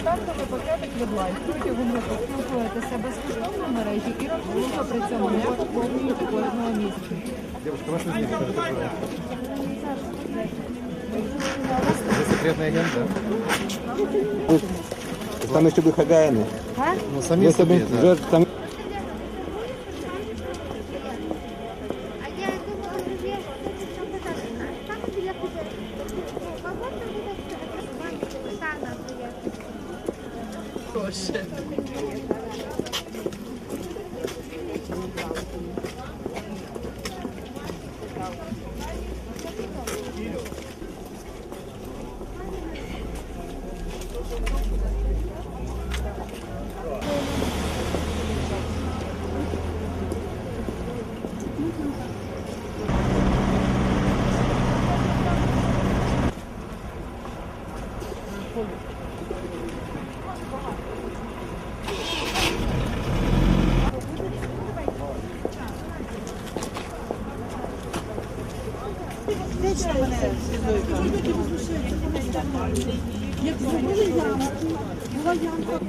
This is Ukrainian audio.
Стартовий пакетик від лайф. Протягом року спілкуєтеся безкоштовно в мережі і рахунка при цьому не поповнюєте кожного місяця. Девушка, ваш возник, кто это называет? Вы секретный агент, да? Там еще собі хазяїни. Ну, сами Ви собі, собі, так. вже самі А я думала, що я так Вічно мене Як зробили ямку, була ямка.